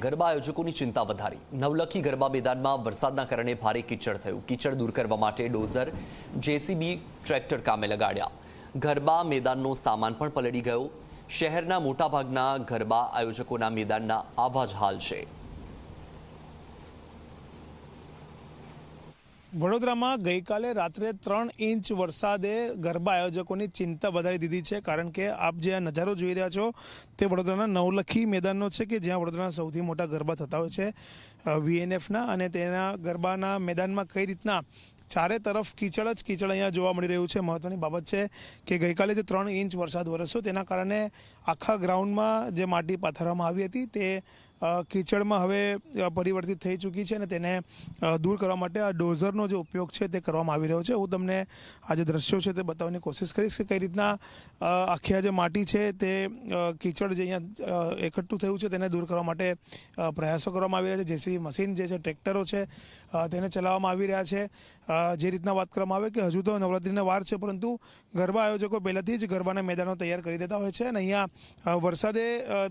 ગરબા આયોજકોની ચિંતા વધારી. નવલખી ગરબા મેદાનમાં વરસાદના કારણે ભારે કીચડ થયું. કીચડ દૂર કરવા માટે ડોઝર, જેસીબી, ટ્રેક્ટર કામે લગાડ્યા. ગરબા મેદાનનો સામાન પણ પલળી ગયો. શહેરના મોટાભાગના ગરબા આયોજકોના મેદાનના આવા જ હાલ છે. વડોદરામાં ગઈકાલે રાત્રે ત્રણ ઇંચ વરસાદે ગરબા આયોજકોની ચિંતા વધારી દીધી છે, કારણ કે આપ જે આ નજારો જોઈ રહ્યા છો, તે વડોદરાના નવલખી મેદાનનો છે કે જ્યાં વડોદરાના સૌથી મોટા ગરબા થતા હોય છે વીએનએફના. અને તેના ગરબાના મેદાનમાં કઈ રીતના ચારે તરફ કીચડ જ કીચડ અહીંયા જોવા મળી રહ્યું છે. મહત્વની બાબત છે કે ગઈકાલે જે ત્રણ ઇંચ વરસાદ વરસ્યો, તેના કારણે આખા ગ્રાઉન્ડમાં જે માટી પાથરવામાં આવી હતી, તે કીચડમાં હવે પરિવર્તિત થઈ ચૂકી છે અને તેને દૂર કરવા માટે આ ડોઝરનો જે ઉપયોગ છે તે કરવામાં આવી રહ્યો છે. હું તમને આ જે દ્રશ્યો છે તે બતાવવાની કોશિશ કરીશ કે કઈ રીતના આખી આ જે માટી છે તે કીચડ જે અહીંયા એકઠું થયું છે તેને દૂર કરવા માટે પ્રયાસો કરવામાં આવી રહ્યા છે. જેસી મશીન જે છે, ટ્રેક્ટરો છે તેને ચલાવવામાં આવી રહ્યા છે. જે રીતના વાત કરવામાં આવે કે હજુ તો નવરાત્રિના વાર છે, પરંતુ ગરબા આયોજકો પહેલાથી જ ગરબાના મેદાનો તૈયાર કરી દેતા હોય છે અને અહીંયા વરસાદે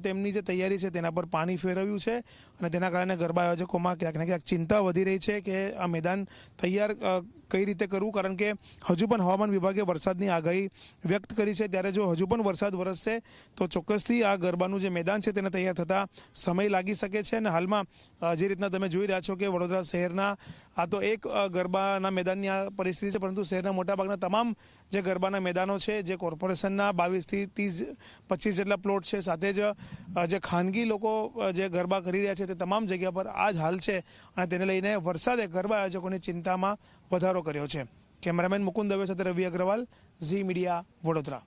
તેમની જે તૈયારી છે તેના પર પાણી ફેરવ્યું છે અને તેના કારણે ગરબા આયોજકોમાં ક્યાંક ને ક્યાંક ચિંતા વધી રહી છે કે આ મેદાન તૈયાર કઈ રીતે કરવું? કારણ કે હજુ પણ હવામાન વિભાગે વરસાદની આગાહી વ્યક્ત કરી છે. ત્યારે જો હજુ પણ વરસાદ વરસશે, તો ચોક્કસથી આ ગરબાનું જે મેદાન છે તેને તૈયાર થતાં સમય લાગી શકે છે. અને હાલમાં જે રીતના તમે જોઈ રહ્યા છો કે વડોદરા શહેરના, આ તો એક ગરબાના મેદાનની આ પરિસ્થિતિ છે, પરંતુ શહેરના મોટાભાગના તમામ જે ગરબાના મેદાનો છે, જે કોર્પોરેશનના બાવીસથી ત્રીસ, પચીસ જેટલા પ્લોટ છે, સાથે જ જે ખાનગી લોકો જે ગરબા કરી રહ્યા છે તે તમામ જગ્યા પર આ જ હાલ છે. અને તેને લઈને વરસાદે ગરબા આયોજકોની ચિંતામાં વધારો કર્યો છે. કેમેરામેન મુકુંદ દવે સાથે રવિ અગ્રવાલ ઝી મીડિયા વડોદરા.